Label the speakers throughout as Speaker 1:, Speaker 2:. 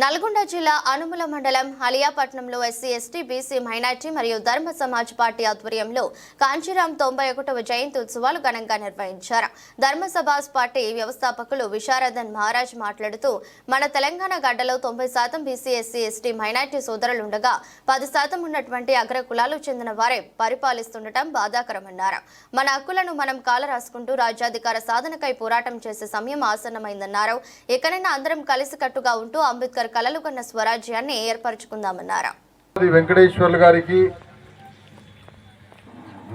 Speaker 1: నల్గొండ జిల్లా అనుముల మండలం హలియాపట్నంలో ఎస్సీ ఎస్టీ బీసీ మైనార్టీ మరియు ధర్మ సమాజ్ పార్టీ ఆధ్వర్యంలో కాంచీరామ్ తొంభై ఒకటవ జయంతి ఉత్సవాలు ఘనంగా నిర్వహించారు. ధర్మ సమాజ్ పార్టీ వ్యవస్థాపకులు విశారదన్ మహారాజ్ మాట్లాడుతూ మన తెలంగాణ గడ్డలో తొంభై శాతం బీసీ ఎస్సీ ఎస్టీ మైనార్టీ సోదరులు ఉండగా పది శాతం ఉన్నటువంటి అగ్ర కులాలు చెందిన వారే పరిపాలిస్తుండటం బాధాకరమన్నారు. మన హక్కులను మనం కాల రాసుకుంటూ రాజ్యాధికార సాధనకై పోరాటం చేసే సమయం ఆసన్నమైందన్నారు. ఎక్కడైనా అందరం కలిసికట్టుగా ఉంటూ అంబేద్కర్ కలలు కన్న స్వరాజ్యాన్ని ఏర్పరచుకుందామన్నారు.
Speaker 2: వెంకటేశ్వర్లు గారికి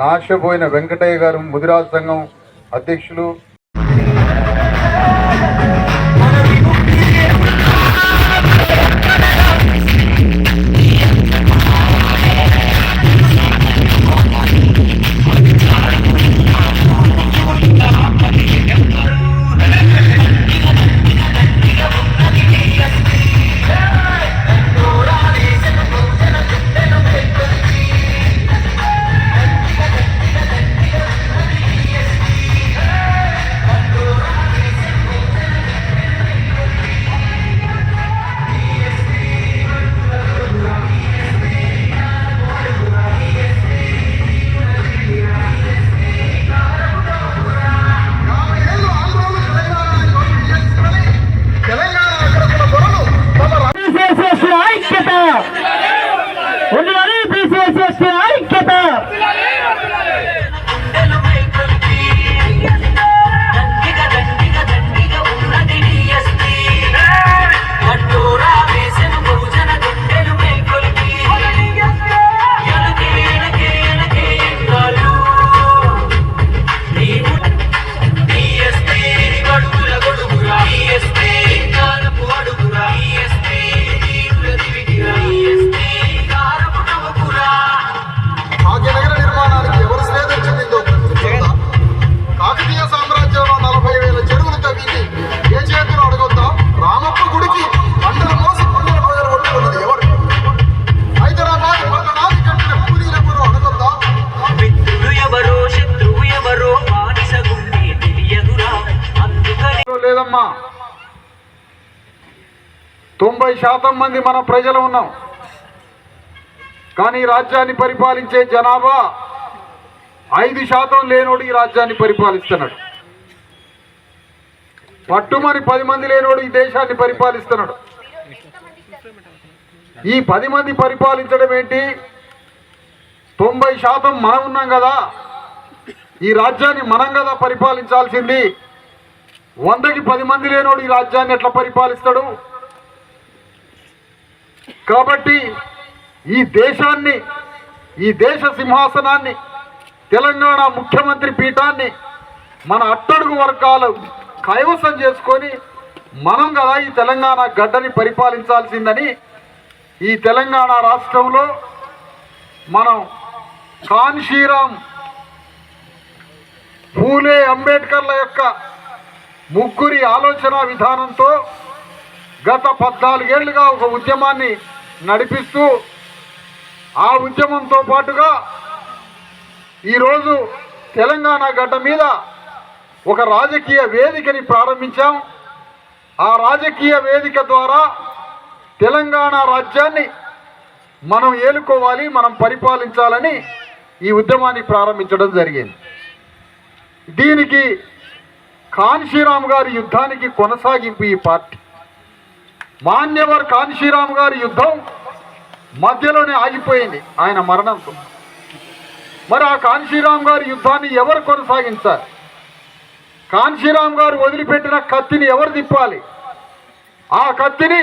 Speaker 2: నాశపోయిన వెంకటయ్య గారు ముదిరాజ్ సంఘం అధ్యక్షులు శాతం మంది మన ప్రజలు ఉన్నాం. కానీ రాజ్యాన్ని పరిపాలించే జనాభా ఐదు శాతం లేనోడు ఈ రాజ్యాన్ని పరిపాలిస్తున్నాడు. పట్టుమని పది మంది లేనోడు ఈ దేశాన్ని పరిపాలిస్తున్నాడు. ఈ పది మంది పరిపాలించడం ఏంటి? తొంభై శాతం మనం ఉన్నాం కదా. ఈ రాజ్యాన్ని మనం కదా పరిపాలించాల్సింది. వందకి పది మంది లేనోడు ఈ రాజ్యాన్ని ఎట్లా పరిపాలిస్తాడు? కాబట్టి ఈ దేశాన్ని ఈ దేశ సింహాసనాన్ని తెలంగాణ ముఖ్యమంత్రి పీఠాన్ని మన అట్టడుగు వర్గాలు కైవసం చేసుకొని మనం కదా ఈ తెలంగాణ గడ్డని పరిపాలించాల్సిందని ఈ తెలంగాణ రాష్ట్రంలో మనం కాన్షీరామ్ పూలే అంబేద్కర్ల యొక్క ముగ్గురి ఆలోచన విధానంతో గత పద్నాలుగేళ్ళుగా ఒక ఉద్యమాన్ని నడిపిస్తూ ఆ ఉద్యమంతో పాటుగా ఈరోజు తెలంగాణ గడ్డ మీద ఒక రాజకీయ వేదికని ప్రారంభించాం. ఆ రాజకీయ వేదిక ద్వారా తెలంగాణ రాజ్యాన్ని మనం ఏలుకోవాలి మనం పరిపాలించాలని ఈ ఉద్యమాన్ని ప్రారంభించడం జరిగింది. దీనికి కాన్షీరామ్ గారి యుద్ధానికి కొనసాగింపు ఈ పార్టీ. మాన్యవర్ కాన్శీరామ్ గారి యుద్ధం మధ్యలోనే ఆగిపోయింది ఆయన మరణంతో. మరి ఆ కాన్శీరామ్ గారి యుద్ధాన్ని ఎవరు కొనసాగించాలి కాన్శీరామ్ గారు వదిలిపెట్టిన కత్తిని ఎవరు తిప్పాలి? ఆ కత్తిని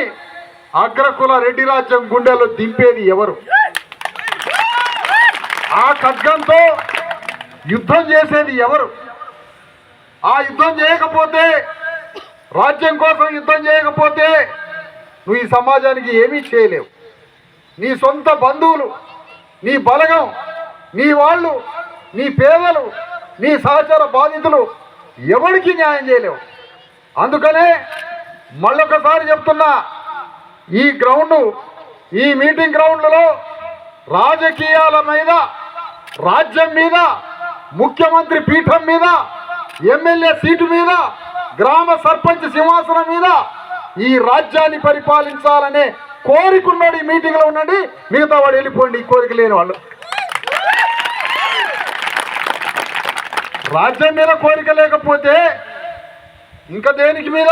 Speaker 2: అగ్రకుల రెడ్డి రాజ్యం గుండెలో దింపేది ఎవరు? ఆ ఖడ్గంతో యుద్ధం చేసేది ఎవరు? ఆ యుద్ధం చేయకపోతే రాజ్యం కోసం యుద్ధం చేయకపోతే నువ్వు ఈ సమాజానికి ఏమీ చేయలేవు. నీ సొంత బంధువులు నీ బలగం నీ వాళ్ళు నీ పేదలు నీ సహచర బాధితులు ఎవరికి న్యాయం చేయలేవు. అందుకనే మళ్ళొకసారి చెప్తున్నా ఈ గ్రౌండ్ ఈ మీటింగ్ గ్రౌండ్లలో రాజకీయాల మీద రాజ్యం మీద ముఖ్యమంత్రి పీఠం మీద ఎమ్మెల్యే సీటు మీద గ్రామ సర్పంచ్ సింహాసనం మీద ఈ రాజ్యాన్ని పరిపాలించాలనే కోరికున్నాడు ఈ మీటింగ్లో ఉండండి. మిగతా వాడు వెళ్ళిపోండి. ఈ కోరిక లేని వాళ్ళు. రాజ్యం మీద కోరిక లేకపోతే ఇంకా దేనికి మీద?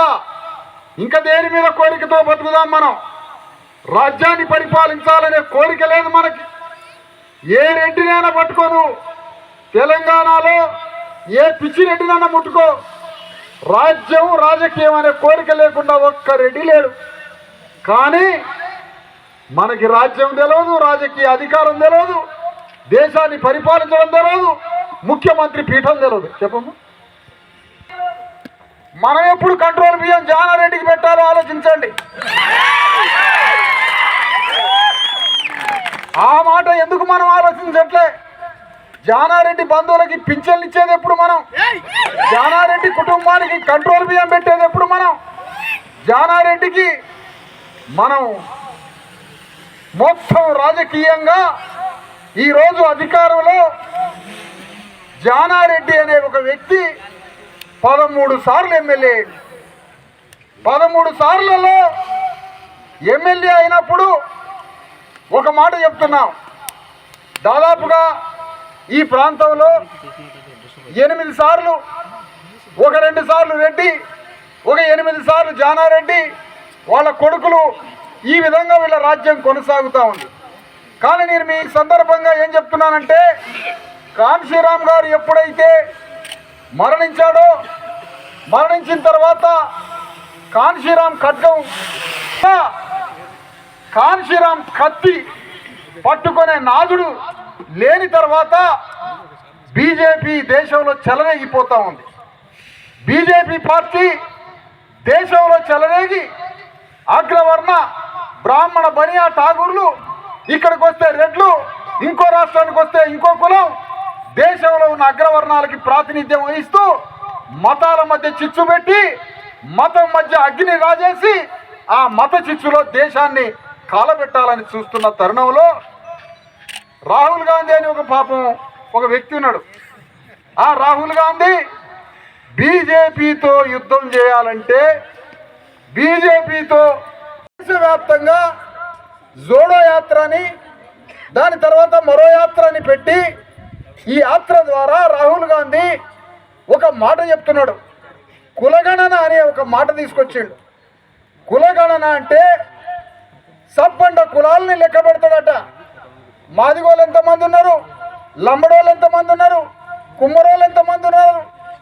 Speaker 2: ఇంకా దేని మీద కోరికతో బతుకుదాం మనం? రాజ్యాన్ని పరిపాలించాలనే కోరిక లేదు మనకి. ఏ రెడ్డినైనా పట్టుకోను. తెలంగాణలో ఏ పిచ్చి రెడ్డినైనా ముట్టుకో. రాజ్యం రాజకీయం అనే కోరిక లేకుండా ఒక్క రెడ్డి లేడు. కానీ మనకి రాజ్యం తెలియదు రాజకీయ అధికారం తెలియదు దేశాన్ని పరిపాలించడం తెలియదు ముఖ్యమంత్రి పీఠం తెలియదు చెప్పము మనం ఎప్పుడు కంట్రోల్ బియ్యం జానారెడ్డికి పెట్టాలో ఆలోచించండి. ఆ మాట ఎందుకు మనం ఆలోచించట్లే? జానారెడ్డి బంధువులకి పింఛన్లు ఇచ్చేది ఎప్పుడు మనం జానారెడ్డి కుటుంబానికి కంట్రోల్ బియ్యం పెట్టేది ఎప్పుడు మనం? జానారెడ్డికి మనం మొత్తం రాజకీయంగా ఈరోజు అధికారంలో జానారెడ్డి అనే ఒక వ్యక్తి పదమూడు సార్లు ఎమ్మెల్యే. పదమూడు సార్లలో ఎమ్మెల్యే అయినప్పుడు ఒక మాట చెప్తున్నాం. దాదాపుగా ఈ ప్రాంతంలో ఎనిమిది సార్లు ఒక రెండు సార్లు రెడ్డి ఒక ఎనిమిది సార్లు జానారెడ్డి వాళ్ళ కొడుకులు ఈ విధంగా వీళ్ళ రాజ్యం కొనసాగుతూ ఉంది. కానీ నేను మీ సందర్భంగా ఏం చెప్తున్నానంటే కాన్శీరామ్ గారు ఎప్పుడైతే మరణించాడో మరణించిన తర్వాత కాన్శీరామ్ ఖడ్గం కాన్శీరామ్ కత్తి పట్టుకునే నాదుడు లేని తర్వాత బీజేపీ దేశంలో చెలరేగిపోతూ ఉంది. బీజేపీ పార్టీ దేశంలో చెలరేగి అగ్రవర్ణ బ్రాహ్మణ బనియా ఠాగూర్లు ఇక్కడికి వస్తే రెడ్లు ఇంకో రాష్ట్రానికి వస్తే ఇంకో కులం దేశంలో ఉన్న అగ్రవర్ణాలకి ప్రాతినిధ్యం వహిస్తూ మతాల మధ్య చిచ్చు పెట్టి మతం మధ్య అగ్ని రాజేసి ఆ మత చిచ్చులో దేశాన్ని కాలబెట్టాలని చూస్తున్న తరుణంలో రాహుల్ గాంధీ అని ఒక పాపం ఒక వ్యక్తి ఉన్నాడు. ఆ రాహుల్ గాంధీ బీజేపీతో యుద్ధం చేయాలంటే బీజేపీతో దేశవ్యాప్తంగా జోడో యాత్రని దాని తర్వాత మరో యాత్రని పెట్టి ఈ యాత్ర ద్వారా రాహుల్ గాంధీ ఒక మాట చెప్తున్నాడు. కులగణన అనే ఒక మాట తీసుకొచ్చిండు. కులగణన అంటే సబ్బండ కులాలని లెక్క పెడతాడట మాదిగోళ్ళు ఎంతమంది ఉన్నారు లంబడోళ్ళు ఎంతమంది ఉన్నారు కుమ్మరోళ్ళు ఎంతమంది ఉన్నారు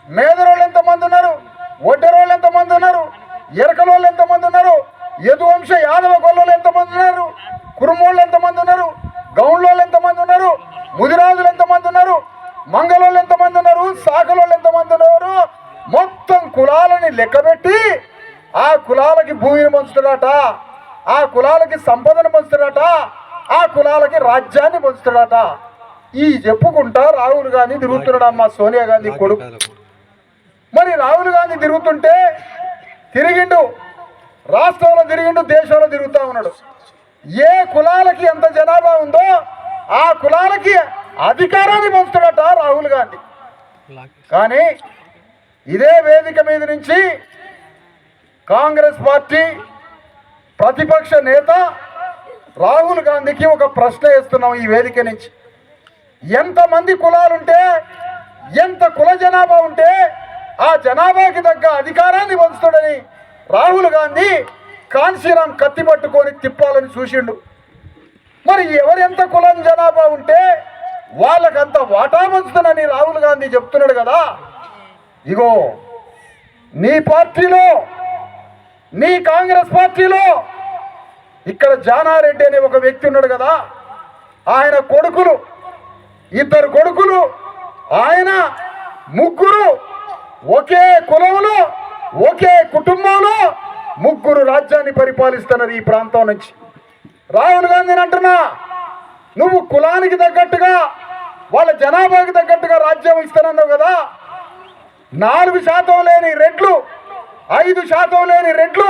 Speaker 2: మేదరోళ్ళు ఎంతమంది ఉన్నారు ఒడ్డరోళ్ళు ఎంతమంది ఉన్నారు ఎరకలోళ్ళు ఎంతమంది ఉన్నారు యదువంశ యాదవ గొల్లలు ఎంతమంది ఉన్నారు కురుమోళ్ళు ఎంతమంది ఉన్నారు గౌండ్లోళ్ళు ఎంతమంది ఉన్నారు ముదిరాజులు ఎంతమంది ఉన్నారు మంగళోళ్ళు ఎంతమంది ఉన్నారు సాకలోళ్ళు ఎంతమంది ఉన్నారు మొత్తం కులాలని లెక్కబెట్టి ఆ కులాలకి భూమిని పంచుతాడట ఆ కులాలకి సంపదను పంచుతాడట ఆ కులాలకి రాజ్యాన్ని పంచుతాడట ఈ చెప్పుకుంటా రాహుల్ గాంధీ తిరుగుతున్నాడమ్మా సోనియా గాంధీ కొడుకు. మరి రాహుల్ గాంధీ తిరుగుతుంటే తిరిగిండు రాష్ట్రంలో తిరిగిండు దేశంలో తిరుగుతూ ఉన్నాడు. ఏ కులాలకి ఎంత జనాభా ఉందో ఆ కులాలకి అధికారాన్ని పంచుతాడట రాహుల్ గాంధీ. కానీ ఇదే వేదిక మీద నుంచి కాంగ్రెస్ పార్టీ ప్రతిపక్ష నేత రాహుల్ గాంధీకి ఒక ప్రశ్న వేస్తున్నాం ఈ వేదిక నుంచి. ఎంతమంది కులాలుంటే ఎంత కుల జనాభా ఉంటే ఆ జనాభాకి తగ్గ అధికారాన్ని పంచుతాడని రాహుల్ గాంధీ కాన్సీరామ్ కత్తి పట్టుకొని తిప్పాలని చూసిండు. మరి ఎవరెంత కులం జనాభా ఉంటే వాళ్ళకంత వాటా పంచుతానని రాహుల్ గాంధీ చెప్తున్నాడు కదా. ఇగో నీ పార్టీలో నీ కాంగ్రెస్ పార్టీలో ఇక్కడ జానారెడ్డి అనే ఒక వ్యక్తి ఉన్నాడు కదా. ఆయన కొడుకులు ఇద్దరు కొడుకులు ఆయన ముగ్గురు ఒకే కులంలో ఒకే కుటుంబంలో ముగ్గురు రాజ్యాన్ని పరిపాలిస్తున్నారు ఈ ప్రాంతం నుంచి. రాహుల్ గాంధీని అంటున్నా నువ్వు కులానికి తగ్గట్టుగా వాళ్ళ జనాభాకి తగ్గట్టుగా రాజ్యం ఇస్తానన్నావు కదా. నాలుగు శాతం లేని రెడ్లు ఐదు శాతం లేని రెడ్లు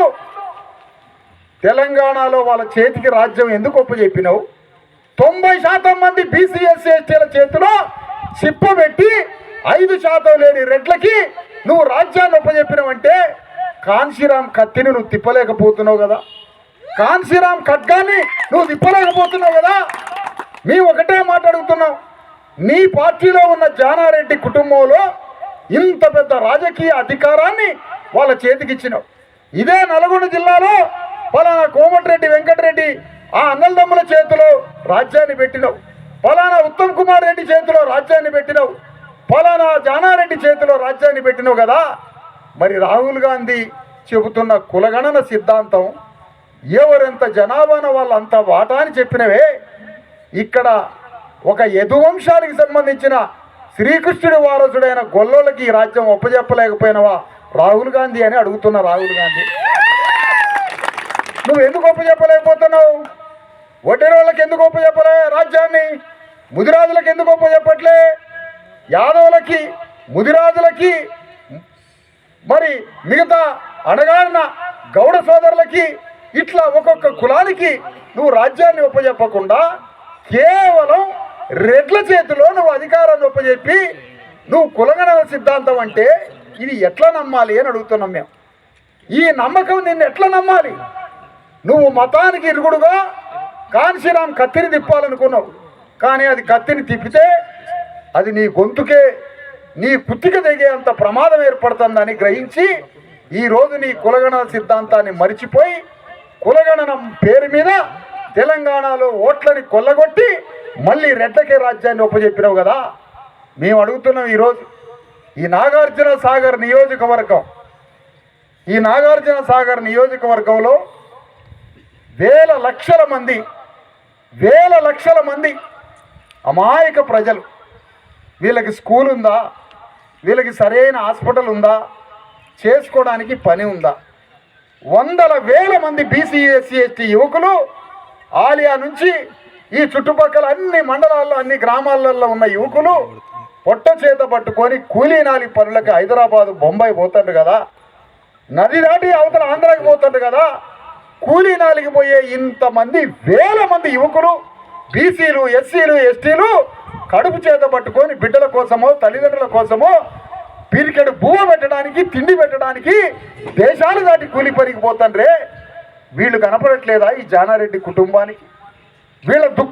Speaker 2: తెలంగాణలో వాళ్ళ చేతికి రాజ్యం ఎందుకు ఒప్పచెప్పినావు తొంభై శాతం మంది బీసీ ఎస్సీ ఎస్టీల చేతిలో చిప్పబెట్టి ఐదు శాతం లేని రెడ్లకి నువ్వు రాజ్యాన్ని ఒప్పజెప్పినావంటే కాన్శీరామ్ కత్తిని నువ్వు తిప్పలేకపోతున్నావు కదా. కాన్శీరామ్ ఖడ్గాన్ని నువ్వు తిప్పలేకపోతున్నావు కదా. మీ ఒకటే మాట్లాడుతున్నావు నీ పార్టీలో ఉన్న జానారెడ్డి కుటుంబంలో ఇంత పెద్ద రాజకీయ అధికారాన్ని వాళ్ళ చేతికిచ్చినావు ఇదే నల్గొండ జిల్లాలో పలానా కోమటిరెడ్డి వెంకటరెడ్డి ఆ అన్నలదమ్ముల చేతిలో రాజ్యాన్ని పెట్టినావు. పలానా ఉత్తమ్ కుమార్ రెడ్డి చేతిలో రాజ్యాన్ని పెట్టినావు. పలానా జానారెడ్డి చేతిలో రాజ్యాన్ని పెట్టినావు కదా. మరి రాహుల్ గాంధీ చెబుతున్న కులగణన సిద్ధాంతం ఎవరెంత జనాభాన వాళ్ళంత వాటా అని చెప్పినవే. ఇక్కడ ఒక యదువంశానికి సంబంధించిన శ్రీకృష్ణుడి వారసుడైన గొల్లోళ్ళకి ఈ రాజ్యం ఒప్పజెప్పలేకపోయినవా? రాహుల్ గాంధీ అని అడుగుతున్న రాహుల్ గాంధీ. నువ్వు ఎందుకు ఒప్పజెప్పలేకపోతున్నావు వడ్డీన వాళ్ళకి ఎందుకు ఒప్పజెప్పలే రాజ్యాన్ని? ముదిరాజులకు ఎందుకు ఒప్పు చెప్పట్లే? యాదవులకి ముదిరాజులకి మరి మిగతా అణగాడిన గౌడ సోదరులకి ఇట్లా ఒక్కొక్క కులానికి నువ్వు రాజ్యాన్ని ఒప్పజెప్పకుండా కేవలం రెడ్ల చేతిలో నువ్వు అధికారాన్ని ఒప్పజెప్పి నువ్వు కులగణన సిద్ధాంతం అంటే ఇది ఎట్లా నమ్మాలి అని అడుగుతున్నాం మేము. ఈ నమ్మకం నిన్ను ఎట్లా నమ్మాలి? నువ్వు మతానికి ఇరుగుడుగా కాన్సీరామ్ కత్తిని తిప్పాలనుకున్నావు. కానీ అది కత్తిని తిప్పితే అది నీ గొంతుకే నీ కుత్తిక తెగేంత ప్రమాదం ఏర్పడుతుందని గ్రహించి ఈరోజు నీ కులగణన సిద్ధాంతాన్ని మరిచిపోయి కులగణనం పేరు మీద తెలంగాణలో ఓట్లని కొల్లగొట్టి మళ్ళీ రెడ్లకే రాజ్యాన్ని ఒప్పజెప్పినావు కదా. మేము అడుగుతున్నాం ఈరోజు ఈ నాగార్జున సాగర్ నియోజకవర్గం ఈ నాగార్జున సాగర్ నియోజకవర్గంలో వేల లక్షల మంది వేల లక్షల మంది అమాయక ప్రజలు. వీళ్ళకి స్కూల్ ఉందా? వీళ్ళకి సరైన హాస్పిటల్ ఉందా? చేసుకోవడానికి పని ఉందా? వందల వేల మంది బీసీ ఎస్సీ ఎస్టీ యువకులు ఆలియా నుంచి ఈ చుట్టుపక్కల అన్ని మండలాల్లో అన్ని గ్రామాలలో ఉన్న యువకులు పొట్ట చేత పట్టుకొని కూలీనాలి పనులకు పనులకి హైదరాబాదు బొంబాయి పోతాడు కదా. నది దాటి అవతల ఆంధ్రాకి పోతాడు కదా. కూలీ నాలికి పోయే ఇంతమంది వేల మంది యువకులు బీసీలు ఎస్సీలు ఎస్టీలు కడుపు చేత పట్టుకొని బిడ్డల కోసమో తల్లిదండ్రుల కోసమో పీరికెడు భూమ పెట్టడానికి తిండి పెట్టడానికి దేశాలు దాటి కూలి పనికి పోతాండ్రే. వీళ్ళు కనపడట్లేదా ఈ జానారెడ్డి కుటుంబానికి? వీళ్ళ దుఃఖం